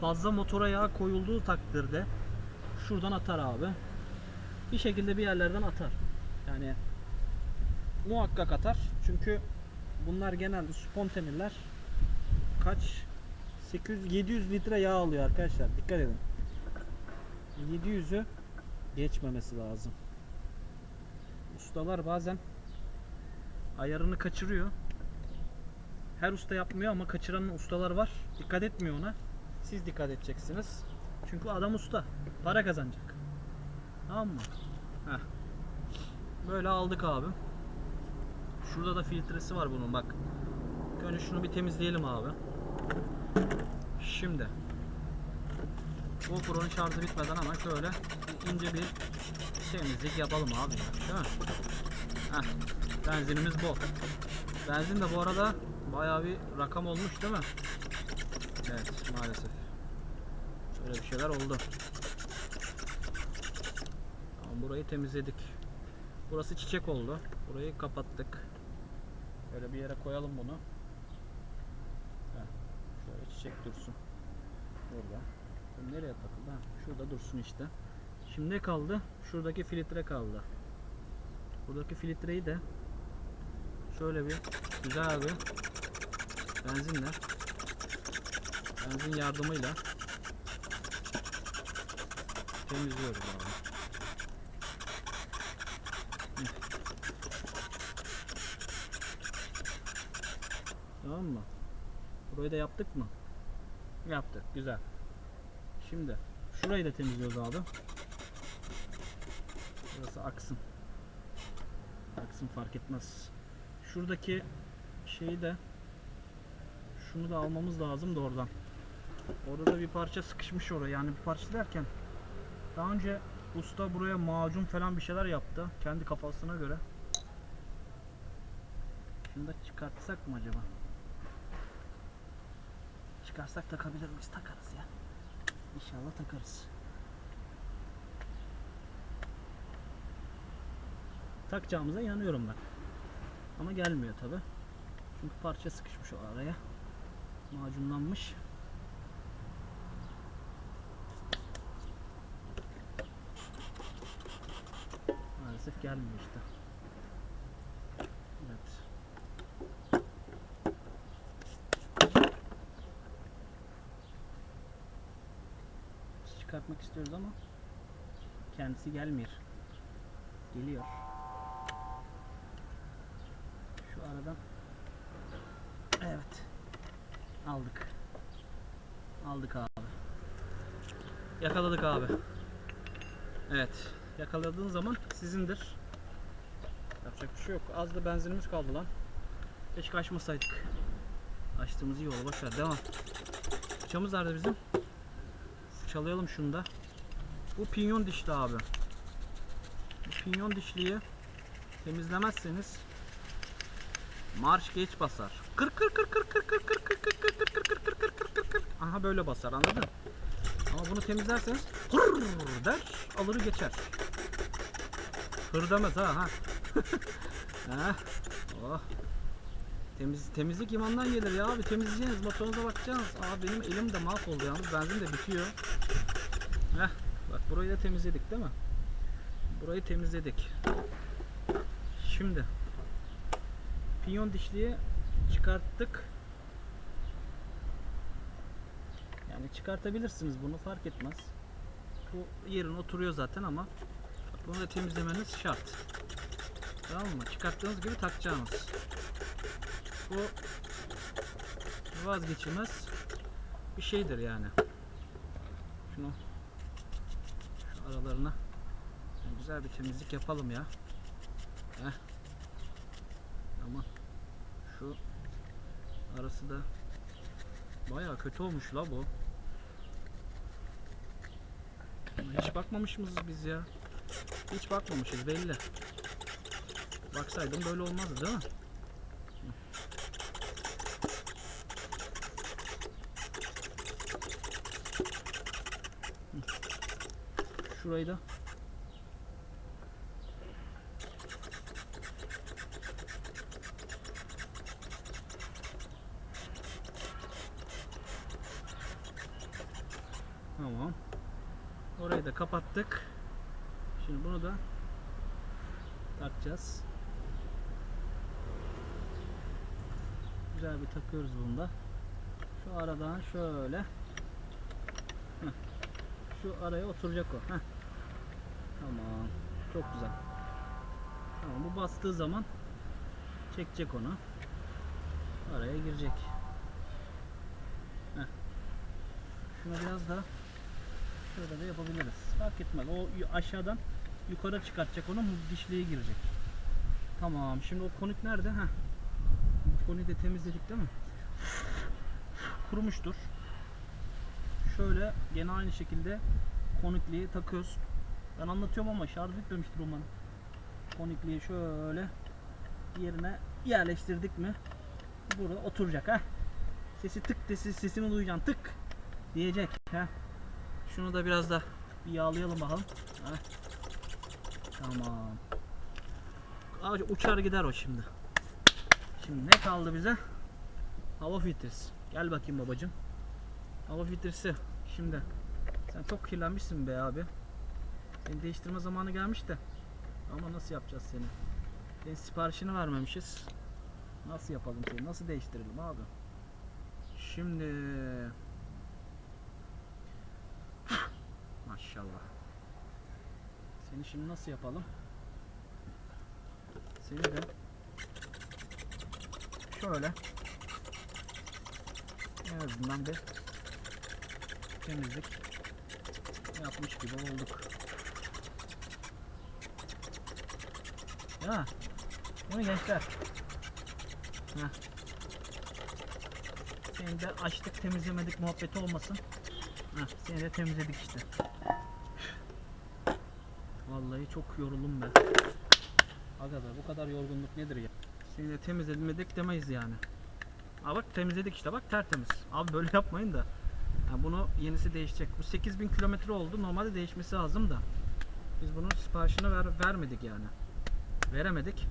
fazla motora yağ koyulduğu takdirde şuradan atar abi. Bir şekilde bir yerlerden atar. Yani muhakkak atar. Çünkü bunlar genelde spontaneler kaç 800 700 litre yağ alıyor arkadaşlar. Dikkat edin. 700'ü geçmemesi lazım. Ustalar bazen ayarını kaçırıyor. Her usta yapmıyor ama kaçıran ustalar var. Dikkat etmiyor ona. Siz dikkat edeceksiniz. Çünkü adam usta. Para kazanacak. Tamam mı? Heh. Böyle aldık abi. Şurada da filtresi var bunun bak. Önce şunu bir temizleyelim abi. Şimdi GoPro'nun şarjı bitmeden ama şöyle ince bir temizlik yapalım abi. Değil mi? Heh. Benzinimiz bol. Benzin de bu arada bayağı bir rakam olmuş değil mi? Evet maalesef. Böyle bir şeyler oldu. Tamam burayı temizledik. Burası çiçek oldu. Burayı kapattık. Böyle bir yere koyalım bunu. Şöyle çiçek dursun. Burada. Bu nereye takıldı? Ha, şurada dursun işte. Şimdi ne kaldı? Şuradaki filtre kaldı. Buradaki filtreyi de şöyle bir güzel bir benzinle benzin yardımıyla temizliyoruz abi. Tamam mı? Burayı da yaptık mı? Yaptık. Güzel. Şimdi şurayı da temizliyoruz abi. Burası aksın. Aksın fark etmez. Şuradaki şeyi de şunu da almamız lazım da oradan. Orada da bir parça sıkışmış oraya. Yani bir parça derken daha önce usta buraya macun falan bir şeyler yaptı. Kendi kafasına göre. Şunu da çıkartsak mı acaba? Çıkarsak takabilir miyiz? Takarız ya. İnşallah takarız. Takacağımıza inanıyorum ben. Ama gelmiyor tabi. Çünkü parça sıkışmış o araya. Macunlanmış. Maalesef gelmiyor işte. Evet. Çıkartmak istiyoruz ama kendisi gelmiyor. Geliyor. Şu aradan Evet. Aldık. Aldık abi. Yakaladık abi. Evet. Yakaladığın zaman sizindir. Yapacak bir şey yok. Az da benzinimiz kaldı lan. Keşke açmasaydık. Açtığımız iyi oldu. Boşver devam. Fıçamız nerede bizim? Çalayalım şunu da. Bu pinyon dişli abi. Bu pinyon dişliyi temizlemezseniz marş geç basar. Kır kır kır kır kır kır kır kır kır kır kır kır kır kır kır kır kır. Aha böyle basar anladın? Ama bunu temizlerseniz hırr der alır geçer. Hır demez ha ha. ha. Oh. Temiz, temizlik imandan gelir ya abi temizleyeceğiniz motorunuza bakacaksınız. Aa benim elim de mahvoldu yalnız benzin de bitiyor. Heh, bak burayı da temizledik değil mi? Burayı temizledik. Şimdi pinyon dişliği çıkarttık. Yani çıkartabilirsiniz bunu fark etmez. Bu yerine oturuyor zaten ama bunu da temizlemeniz şart. Tamam mı? Çıkarttığınız gibi takacağınız. Bu vazgeçilmez bir şeydir yani. Şunu şu aralarına yani güzel bir temizlik yapalım ya. Heh. Ama şu arası da bayağı kötü olmuş la bu. Hiç bakmamış mıyız biz ya? Hiç bakmamışız belli. Baksaydım böyle olmazdı değil mi? Şurayı da Tamam. Orayı da kapattık. Şimdi bunu da takacağız. Güzel bir takıyoruz bunu da. Şu aradan şöyle. Şu araya oturacak o. Heh. Tamam. Çok güzel. Tamam bu bastığı zaman çekecek onu. Araya girecek. Heh. Şunu biraz da şöyle de yapabiliriz. Fark etmez. O aşağıdan yukarı çıkartacak onu dişliğe girecek. Tamam. Şimdi o konik nerede? Heh. Bu koniği de temizledik değil mi? Kurumuştur. Şöyle gene aynı şekilde konikliği takıyoruz. Ben anlatıyorum ama şarj bitmemiştir umarım. Konikliği şöyle yerine yerleştirdik mi burada oturacak ha. Sesi tık sesi sesini duyacaksın tık diyecek ha. Şunu da biraz da bir yağlayalım bakalım. Ha. Tamam. Ağaç uçar gider o şimdi. Şimdi ne kaldı bize? Hava filtresi. Gel bakayım babacım. Hava filtresi. Şimdi sen çok kirlenmişsin be abi. Seni değiştirme zamanı gelmiş de. Ama nasıl yapacağız seni? Senin siparişini vermemişiz. Nasıl yapalım seni? Nasıl değiştirelim abi? Şimdi Maşallah. Seni şimdi nasıl yapalım? Seni de şöyle en azından bir temizlik yapmış gibi olduk. Ya bunu gençler. Heh. Seni de açtık temizlemedik muhabbeti olmasın. Heh, seni de temizledik işte. Vallahi çok yoruldum ben. Aga be bu kadar yorgunluk nedir ya? Seni de temizlemedik demeyiz yani. Aa bak temizledik işte bak tertemiz. Abi böyle yapmayın da. Ha, bunu yenisi değişecek. Bu 8000 kilometre oldu. Normalde değişmesi lazım da. Biz bunun siparişini ver, vermedik yani. Veremedik.